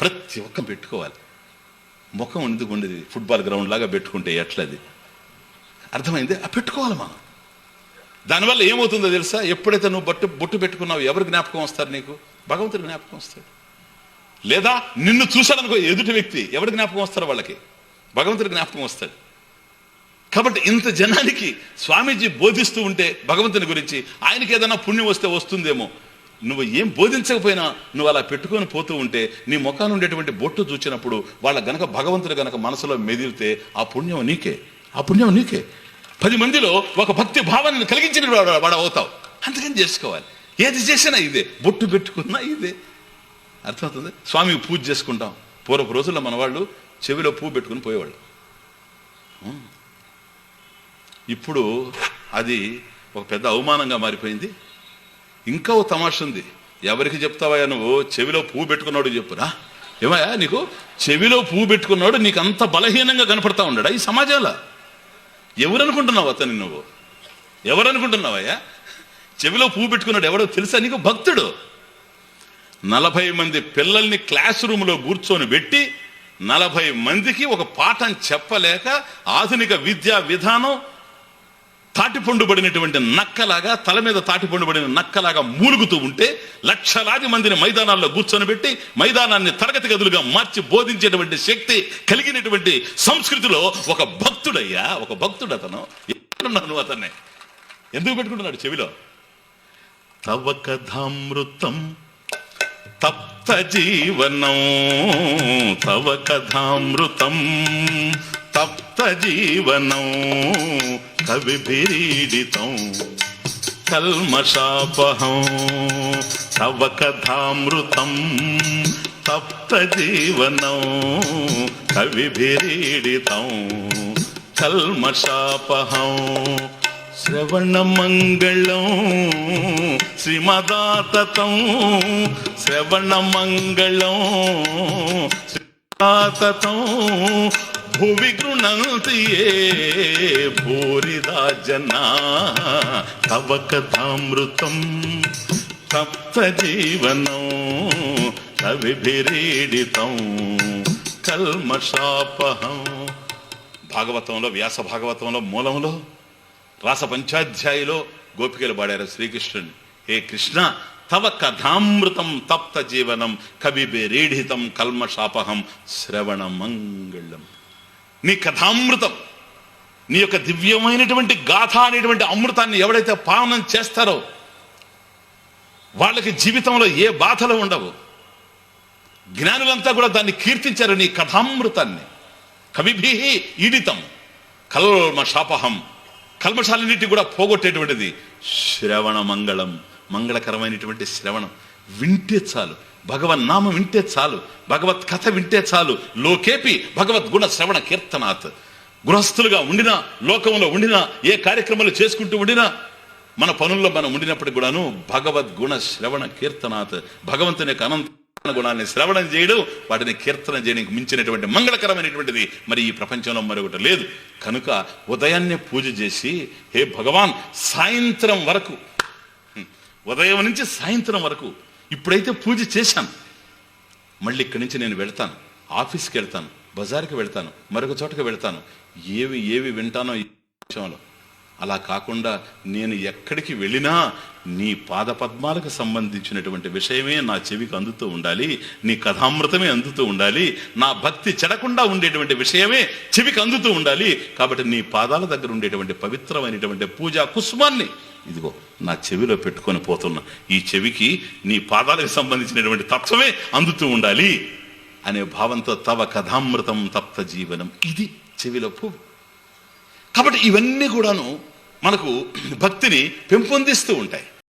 ప్రతి ఒక్క పెట్టుకోవాలి. ముఖం ఎందుకు ఉండేది ఫుట్బాల్ గ్రౌండ్ లాగా పెట్టుకుంటే ఎట్లది? అర్థమైంది? ఆ పెట్టుకోవాలి మనం. దానివల్ల ఏమవుతుందో తెలుసా? ఎప్పుడైతే నువ్వు బట్టు బొట్టు పెట్టుకున్నావు ఎవరు జ్ఞాపకం వస్తారు నీకు? భగవంతుడు జ్ఞాపకం వస్తాడు. లేదా నిన్ను చూశాడనుకో ఎదుటి వ్యక్తి ఎవరు జ్ఞాపకం వస్తారు వాళ్ళకి? భగవంతుడి జ్ఞాపకం వస్తాడు. కాబట్టి ఇంత జనానికి స్వామీజీ బోధిస్తూ ఉంటే భగవంతుని గురించి ఆయనకి ఏదైనా పుణ్యం వస్తే వస్తుందేమో. నువ్వు ఏం బోధించకపోయినా నువ్వు అలా పెట్టుకొని పోతూ ఉంటే నీ ముఖాన్ని ఉండేటువంటి బొట్టు చూచినప్పుడు వాళ్ళ గనక భగవంతుడు గనక మనసులో మెదిలితే ఆ పుణ్యం నీకే. ఆ పుణ్యం నీకే. పది మందిలో ఒక భక్తి భావాన్ని కలిగించిన వాడు వాడు అవుతావు. అందుకని చేసుకోవాలి. ఏది చేసినా ఇదే. బొట్టు పెట్టుకున్నా ఇదే. అర్థమవుతుంది? స్వామికి పూజ చేసుకుంటాం. పూర్వపు రోజుల్లో మన వాళ్ళు చెవిలో పువ్వు పెట్టుకుని పోయేవాళ్ళు. ఇప్పుడు అది ఒక పెద్ద అవమానంగా మారిపోయింది. ఇంకా ఓ తమాష ఉంది. ఎవరికి చెప్తావయ్యా నువ్వు? చెవిలో పువ్వు పెట్టుకున్నాడు చెప్పురా. ఏమయ్యా నీకు? చెవిలో పువ్వు పెట్టుకున్నాడు నీకు అంత బలహీనంగా కనపడతా ఉన్నాడా ఈ సమాజంలో? ఎవరనుకుంటున్నావు అతని నువ్వు? ఎవరనుకుంటున్నావయ్యా? చెవిలో పువ్వు పెట్టుకున్నాడు ఎవడో తెలుసా నీకు? భక్తుడు. నలభై మంది పిల్లల్ని క్లాస్ రూమ్లో కూర్చొని పెట్టి నలభై మందికి ఒక పాఠం చెప్పలేక ఆధునిక విద్యా విధానం తాటిపండు నక్కలాగా తల మీద తాటిపండు నక్కలాగా మూలుగుతూ ఉంటే లక్షలాది మందిని మైదానాల్లో కూర్చొని పెట్టి మైదానాన్ని తరగతి గదులుగా మార్చి బోధించేటువంటి శక్తి కలిగినటువంటి సంస్కృతిలో ఒక భక్తుడయ్యా ఒక భక్తుడు అతను ఎక్కడున్నాను అతన్ని? ఎందుకు పెట్టుకుంటున్నాడు చెవిలో? తవ కథామృతం తప్త జీవనం తవ కథామృతం తప్త జీవనం కవిభిరీడితం కల్మషాపహం తవ కథామృతం. తప్త జీవనం కవిభిరీడితం కల్మషాపహం శ్రవణమంగళం శ్రీమదాతతం. శ్రవణమంగళం శ్రీమదాతతం. భువి గృణంతి ఏ భూరిదా జనా తవ కథామృతం తప్త జీవనం కవిభిరీడితం కల్మషాపహం. భాగవతంలో వ్యాస భాగవతంలో మూలంలో రాస పంచాధ్యాయులో గోపికలు పాడారు శ్రీకృష్ణుని. హే కృష్ణ తవ కథామృతం తప్త జీవనం కవిబేరీఢితం కల్మషాపహం శ్రవణ మంగళం నీ కథామృతం నీ యొక్క దివ్యమైనటువంటి గాథ అనేటువంటి అమృతాన్ని ఎవడైతే పావనం చేస్తారో వాళ్ళకి జీవితంలో ఏ బాధలు ఉండవు. జ్ఞానులంతా కూడా దాన్ని కీర్తించారు నీ కథామృతాన్ని. కవిభీ ఈడితం కల్మషాపహం కల్మశాలన్నిటి కూడా పోగొట్టేటువంటిది శ్రవణ మంగళం మంగళకరమైనటువంటి శ్రవణం. వింటే చాలు. భగవన్ నామం వింటే చాలు. భగవత్ కథ వింటే చాలు. లోకేపి భగవద్గుణ శ్రవణ కీర్తనాత్. గృహస్థులుగా ఉండినా లోకంలో ఉండినా ఏ కార్యక్రమాలు చేసుకుంటూ ఉండినా మన పనుల్లో మనం ఉండినప్పటికి కూడాను భగవద్గుణ శ్రవణ కీర్తనాత్. భగవంతుని యొక్క అనంత గుణాన్ని శ్రవణం చేయడం వాటిని కీర్తన చేయడానికి మించినటువంటి మంగళకరమైనటువంటిది మరి ఈ ప్రపంచంలో మరొకటి లేదు. కనుక ఉదయాన్నే పూజ చేసి హే భగవాన్ సాయంత్రం వరకు ఉదయం నుంచి సాయంత్రం వరకు ఇప్పుడైతే పూజ చేశాను మళ్ళీ ఇక్కడి నుంచి నేను వెళ్తాను. ఆఫీస్కి వెళ్తాను. బజార్కి వెళ్తాను. మరొక చోటకి వెళ్తాను. ఏవి ఏవి వింటానో ఈ విషయంలో. అలా కాకుండా నేను ఎక్కడికి వెళ్ళినా నీ పాద పద్మాలకు సంబంధించినటువంటి విషయమే నా చెవికి అందుతూ ఉండాలి. నీ కథామృతమే అందుతూ ఉండాలి. నా భక్తి చెడకుండా ఉండేటువంటి విషయమే చెవికి అందుతూ ఉండాలి. కాబట్టి నీ పాదాల దగ్గర ఉండేటువంటి పవిత్రమైనటువంటి పూజా కుసుమాన్ని ఇదిగో నా చెవిలో పెట్టుకొని పోతున్నా. ఈ చెవికి నీ పాదాలకు సంబంధించినటువంటి తత్వమే అందుతూ ఉండాలి అనే భావంతో తవ కథామృతం తప్త జీవనం. ఇది చెవిలో పువ్వు. కాబట్టి ఇవన్నీ కూడాను మనకు భక్తిని పెంపొందిస్తూ ఉంటాయి.